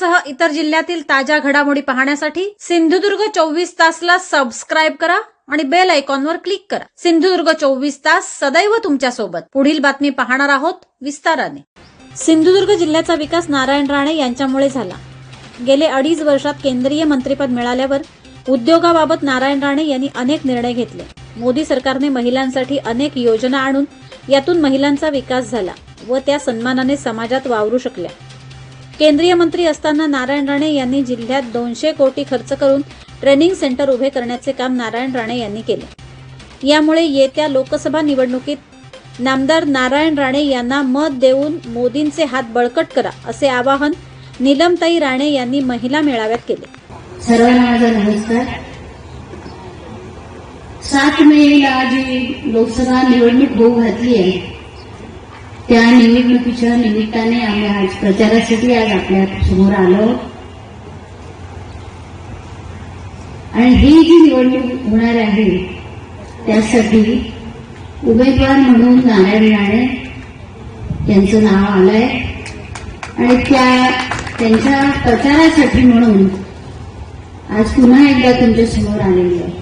पुण्यासह इतर जिल्ह्यातील ताज्या घडामोडी पाहण्यासाठी सिंधुदुर्ग चोवीस तासला सबस्क्राईब करा आणि बेल आयकॉनवर क्लिक करा. सिंधुदुर्ग चोवीस तास सदैव तुमच्यासोबत पुढील बातमी पाहणार आहोत विस्ताराने. सिंधुदुर्ग जिल्ह्याचा विकास नारायण राणे यांच्यामुळे झाला. गेले अडीच वर्षात केंद्रीय मंत्रीपद मिळाल्यावर उद्योगाबाबत नारायण राणे यांनी अनेक निर्णय घेतले. मोदी सरकारने महिलांसाठी अनेक योजना आणून यातून महिलांचा विकास झाला व त्या सन्मानाने समाजात वावरू शकल्या. केंद्रीय मंत्री असताना नारायण राणे यांनी जिल्ह्यात दोनशे कोटी खर्च करून ट्रेनिंग सेंटर उभे करण्याचे काम नारायण राणे यांनी केले. यामुळे येत्या लोकसभा निवडणुकीत नामदार नारायण राणे यांना मत देऊन मोदींचे हात बळकट करा असे आवाहन नीलमताई राणे यांनी महिला मेळाव्यात केले. सर्वांना माझा नमस्कार. सात जी लोकसभा निवडणूक होऊ घातली आहे त्या निवडणुकीच्या निमित्ताने आम्ही आज प्रचारासाठी आज आपल्यासमोर आलो. आणि ही जी निवडणूक होणार आहे त्यासाठी उमेदवार म्हणून नारायण राणे यांचं नाव आलंय. आणि त्या त्यांच्या प्रचारासाठी म्हणून आज पुन्हा एकदा तुमच्यासमोर आलेली आहे.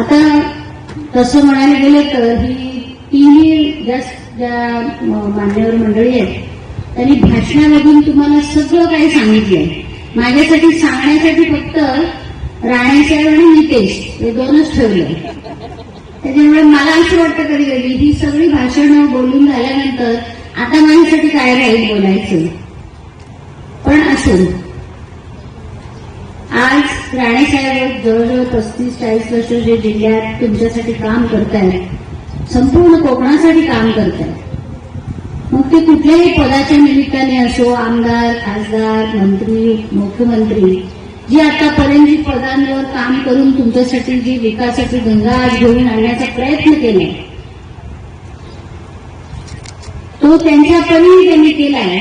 आता तसं म्हणायला गेलं तर ही तिन्ही जास्त ज्या मान्यवर मंडळी आहेत त्यांनी भाषणामधून तुम्हाला सगळं काही सांगितलंय. माझ्यासाठी सांगण्यासाठी फक्त राणेसाहेब आणि नितेश हे दोनच ठेवलं त्याच्यामुळे मला असं वाटतं कधी कधी ही सगळी भाषणं बोलून झाल्यानंतर आता माझ्यासाठी काय राहील बोलायचं? पण असं. आज राणेसाहेब जवळजवळ पस्तीस चाळीस वर्ष जे जिल्ह्यात तुमच्यासाठी काम करतायत संपूर्ण कोकणासाठी काम करत. करतायत मग ते कुठल्याही पदाच्या निमित्ताने असो आमदार खासदार मंत्री मुख्यमंत्री जी आतापर्यंत जी पदांवर काम करून तुमच्यासाठी जी विकासाची गंगा आज घेऊन आणण्याचा प्रयत्न केलाय तो त्यांच्या परीने त्यांनी केलाय.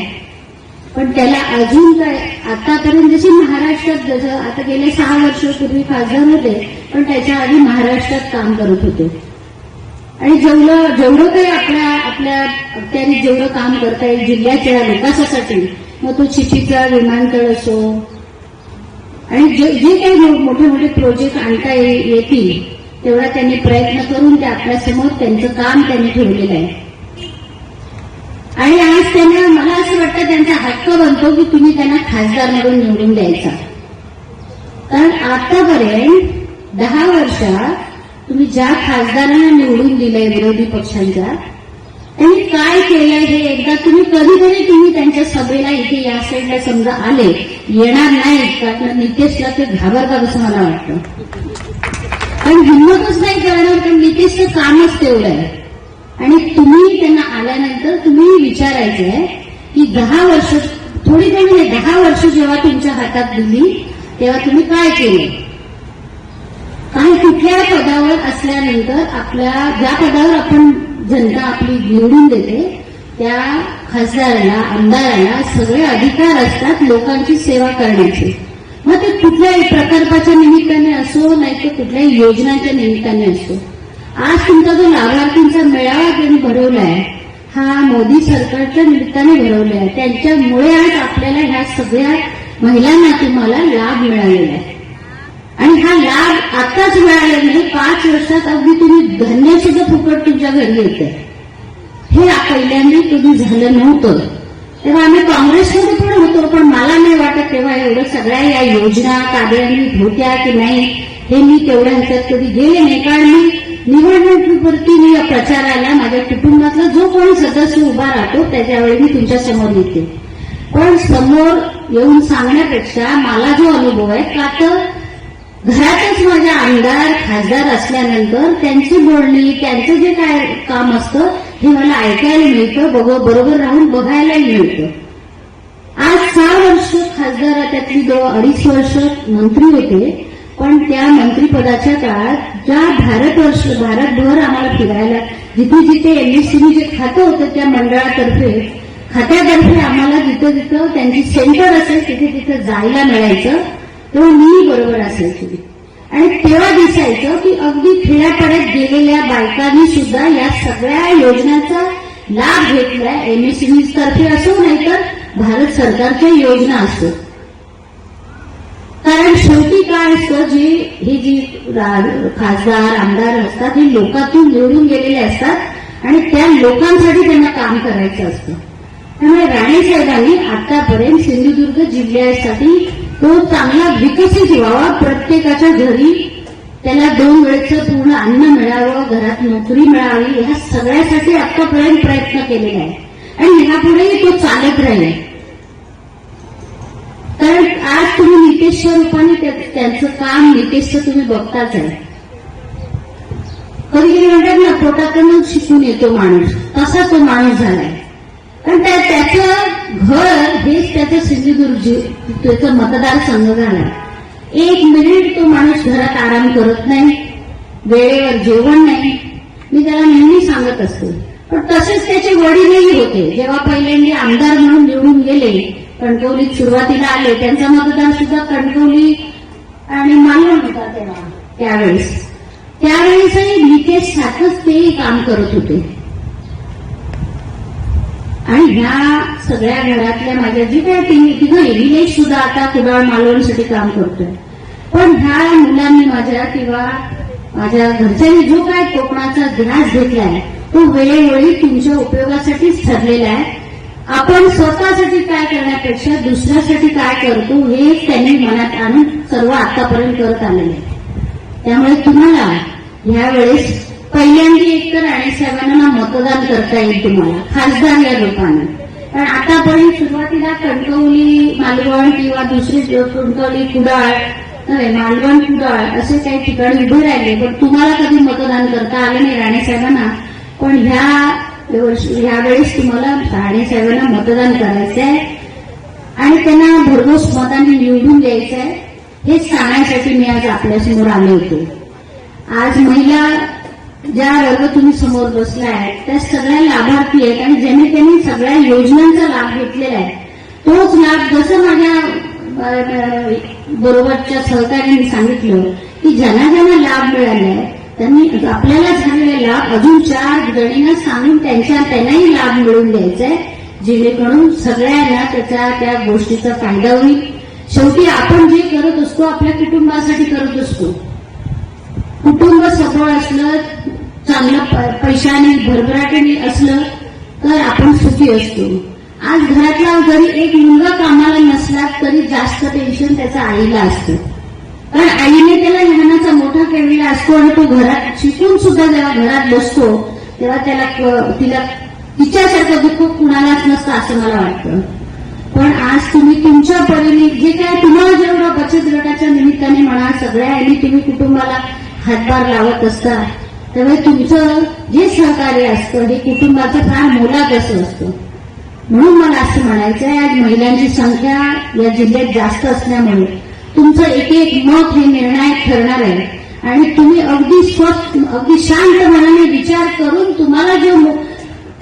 पण त्याला अजून काय आतापर्यंत जशी महाराष्ट्रात जसं आता गेले सहा वर्षापूर्वी खासदार होते पण त्याच्या आधी महाराष्ट्रात काम करत होते. आणि जेवढं जेवढं काही आपल्या आपल्या त्यांनी जेवढं काम करता येईल जिल्ह्याच्या विकासासाठी मग तो चिठीचा विमानतळ असो आणि जे जे काही मोठे मोठे प्रोजेक्ट आणता येतील तेवढा त्यांनी प्रयत्न करून ते आपल्यासमोर त्यांचं काम त्यांनी ठेवलेलं आहे. आणि आज त्यांना मला असं वाटतं त्यांचा हक्क बनतो की तुम्ही त्यांना खासदार म्हणून निवडून द्यायचा. कारण आतापर्यंत दहा वर्षात तुम्ही ज्या खासदारांना निवडून दिलंय विरोधी पक्षांच्या त्यांनी काय केलंय हे एकदा तुम्ही कधीतरी तुम्ही त्यांच्या सभेला इथे या साईडला समजा आले येणार नाही कारण नितेशला ते घाबरतात असं मला वाटतं. पण हिंमतच नाही करणार पण नितेशचं कामच तेवढं आहे. आणि तुम्ही त्यांना आल्यानंतर तुम्ही विचारायचंय की दहा वर्ष थोडी कमी दहा वर्ष जेव्हा तुमच्या हातात दिली तेव्हा तुम्ही काय केलं? आणि कुठल्या पदावर असल्यानंतर आपल्या ज्या पदावर आपण जनता आपली निवडून देते त्या खासदाराला आमदाराला सगळे अधिकार असतात लोकांची सेवा करण्याचे. मग ते कुठल्याही प्रकल्पाच्या निमित्ताने असो नाही तर कुठल्याही योजनांच्या निमित्ताने असो. आज तुमचा जो लाभार्थींचा मेळावा त्यांनी भरवला आहे हा मोदी सरकारच्या निमित्ताने भरवला आहे त्यांच्यामुळे आज आपल्याला ह्या सगळ्या महिलांना तुम्हाला लाभ मिळालेला आहे. आणि हा लाभ आताच मिळाला नाही. पाच वर्षात अगदी तुम्ही धान्य सुद्धा फुकट तुमच्या घरी येत हे पहिल्यांदा कधी झालं नव्हतं. तेव्हा आम्ही काँग्रेसमध्ये पण होतो पण मला नाही वाटत तेव्हा एवढं सगळ्या या योजना कार्यान्वित होत्या की नाही हे मी तेवढ्या ह्याच्यात कधी गेले नाही. कारण मी निवडणुकीवरती मी या प्रचाराला माझ्या कुटुंबातला जो कोणी सदस्य उभा राहतो त्याच्यावेळी मी तुमच्यासमोर येते. पण समोर येऊन सांगण्यापेक्षा मला जो अनुभव आहे का तर घरातच माझे आमदार खासदार असल्यानंतर त्यांची बोलणी त्यांचं जे काय काम असतं हे मला ऐकायला मिळतं बघ- बरोबर राहून बघायलाही मिळतं. आज सहा वर्ष खासदार त्यातली जवळ अडीच वर्ष मंत्री होते पण त्या मंत्रीपदाच्या काळात ज्या भारतवर्ष भारतभर आम्हाला फिरायला जिथे जिथे एमएससीबी जे खातं होतं त्या मंडळातर्फे खात्यातर्फे आम्हाला जिथं जिथं त्यांची सेंटर असेल तिथे तिथं जायला मिळायचं. तो मी बरोबर असायची आणि तेव्हा दिसायचं की अगदी खेड्यापाड्यात गेलेल्या बायकांनी सुद्धा या सगळ्या योजनांचा लाभ घेतलाय. एमएससीबी तर्फे असो नाहीतर भारत सरकारच्या योजना असो. कारण शेवटी काय असतं जे हे जी खासदार आमदार असतात हे लोकातून निवडून गेलेले असतात आणि त्या लोकांसाठी त्यांना काम करायचं असतं. त्यामुळे राणे साहेबांनी आतापर्यंत सिंधुदुर्ग जिल्ह्यासाठी तो चांगला विकसित व्हावा प्रत्येकाच्या घरी त्याला दोन वेळचं पूर्ण अन्न मिळावं घरात नोकरी मिळावी ह्या सगळ्यासाठी आतापर्यंत प्रयत्न केलेला आहे. आणि ह्यापुढेही तो चालत राहील कारण आज तुम्ही नितेशच्या रूपाने त्यांचं काम नितेशचं तुम्ही बघताच आहे. कधी कधी म्हणतात ना पोटाकडून शिकून येतो माणूस. तसा तो माणूस झालाय. आणि त्या त्याचं घर हेच त्याचं सिंधुदुर्ग त्याचं मतदार मतदारसंघ झालं एक मिनिट तो माणूस घरात आराम करत नाही. वेळेवर जेवण नाही. मी त्याला नेहमी सांगत असतो. पण तसेच त्याचे वडीलही होते. जेव्हा पहिल्यांदा आमदार म्हणून निवडून गेले कणकवलीत सुरुवातीला आले त्यांचा मतदार सुद्धा कणकवली आणि मालवण होता तेव्हा त्यावेळेस. त्यावेळेसही नितेश सारखंच तेही काम करत होते. आणि ह्या सगळ्या घरातल्या माझ्या जी काय तिघ किंवा निलेश सुद्धा आता कुडाळ मालवणसाठी काम करतोय. पण ह्या मुलांनी माझ्या किंवा माझ्या घरच्यांनी जो काय कोकणाचा ध्यास घेतलाय तो वेळोवेळी तुमच्या उपयोगासाठीच ठरलेला आहे. आपण स्वतःसाठी काय करण्यापेक्षा दुसऱ्यासाठी काय करतो हे त्यांनी मनात आणून सर्व आतापर्यंत करत आलेले आहे. त्यामुळे तुम्हाला यावेळेस पहिल्यांदा एकतर राणे साहेबांना मतदान करता येईल तुम्हाला खासदार या लोकांना. पण आतापर्यंत सुरुवातीला कणकवली मालवण किंवा दुसरी कणकवली कुडाळ नव्हे मालवण कुडाळ असे काही ठिकाणी उभे राहिले पण तुम्हाला कधी मतदान करता आलं नाही राणेसाहेबांना पण ह्या यावेळेस तुम्हाला राणेसाहेबांना मतदान करायचं आहे आणि त्यांना भरघोस मताने निवडून द्यायचं आहे हे सांगण्यासाठी मी आज आपल्यासमोर आले होते. आज महिला ज्या वर्ग तुम्ही समोर बसल्या आहेत त्या सगळ्या लाभार्थी आहेत आणि ज्यांनी त्यांनी सगळ्या योजनांचा लाभ घेतलेला आहे तोच लाभ जसं माझ्या बरोबरच्या सहकार्याने सांगितलं की ज्यांना ज्यांना लाभ मिळालाय त्यांनी आपल्याला झालेला लाभ अजून चार जणींना सांगून त्यांच्या त्यांनाही लाभ मिळवून द्यायचा आहे जेणेकरून सगळ्यांना त्याचा त्या गोष्टीचा फायदा होईल. शेवटी आपण जे करत असतो आपल्या कुटुंबासाठी करत असतो. कुटुंब सबळ असलं चांगलं पैशाने भरभराटीने असलं तर आपण सुखी असतो. आज घरातला जरी एक मुलगा कामाला नसला तरी जास्त टेन्शन त्याच्या आईला असतं. कारण आईने त्याला लहानाचा मोठा केलेला असतो आणि तो घरात शिकून सुद्धा जेव्हा घरात बसतो तेव्हा त्याला तिला तिच्यासारखं दुःख कुणालाच नसतं असं मला वाटतं. पण आज तुम्ही तुमच्या परीने जे काय तुम्हाला जेवढं बचत गटाच्या निमित्ताने म्हणा सगळ्या यांनी तुम्ही कुटुंबाला हातभार लावत असता त्यामुळे तुमचं जे सहकार्य असतं हे कुटुंबाचं फार मोलाचं असतं. म्हणून मला असं म्हणायचं आहे आज महिलांची संख्या या जिल्ह्यात जास्त असल्यामुळे तुमचं एक एक मत हे निर्णायक ठरणार आहे. आणि तुम्ही अगदी स्वस्त अगदी शांत मनाने विचार करून तुम्हाला जो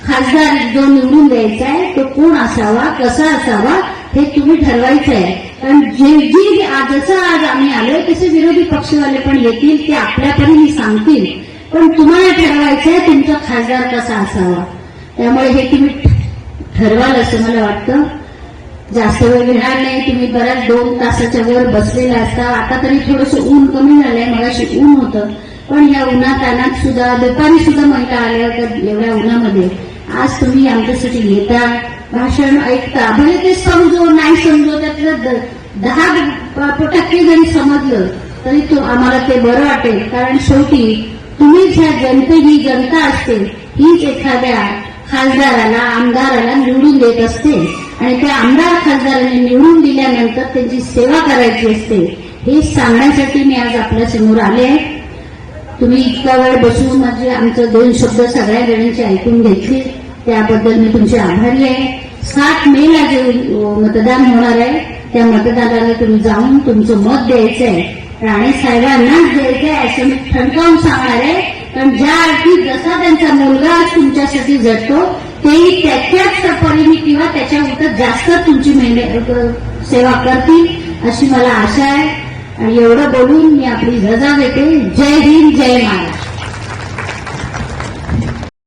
खासदार जो निवडून द्यायचा आहे तो कोण असावा कसा असावा हे तुम्ही ठरवायचं आहे कारण जे जी आज- जसं आज आम्ही आलोय तसे विरोधी पक्षवाले पण येतील ते आपल्यापर्यंत सांगतील. पण तुम्हाला ठरवायचंय तुमचा खासदार कसा असावा. त्यामुळे हे तुम्ही ठरवाल असं मला वाटतं. जास्त वेळ घेणार नाही. तुम्ही बऱ्याच दोन तासाच्या वर बसलेला असता. आता तरी थोडंसं ऊन कमी झालंय. मगाशी ऊन होतं. पण या उन्हात अनात सुद्धा दुपारी सुद्धा महिला आल्या होत्या एवढ्या उन्हामध्ये. आज तुम्ही आमच्यासाठी येता. भाषण ऐकता. भले ते समजो नाही समजो त्यातलं द- दहा टक्के जरी समजलं तरी तो आम्हाला ते बरं वाटेल. कारण शेवटी तुम्हीच ह्या जनते ही जनता असते हीच एखाद्या खासदाराला आमदाराला निवडून देत असते. आणि त्या आमदार खासदाराने निवडून दिल्यानंतर त्यांची सेवा करायची असते. हे सांगण्यासाठी मी आज आपल्यासमोर आले आहे. तुम्ही इतका वेळ बसून म्हणजे आमचं दोन शब्द सगळ्या जणांची ऐकून घेतले. त्याबद्दल मी तुमचे आभारी आहे. सात मे ला जे मतदान होणार आहे त्या मतदानाला तुम्ही जाऊन तुमचं मत द्यायचं आहे. राणे साहेबांनाच द्यायचं असं ठणकावून सांगणार आहे. पण ज्या अर्थी जसा त्यांचा मुलगा आज तुमच्यासाठी झटतो तेही त्याच्याच परीने किंवा त्याच्या उलट जास्त तुमची मेहनत सेवा करतील अशी मला आशा आहे. आणि एवढं बोलून मी आपली रजा देते जय हिंद जय महाराष्ट्र.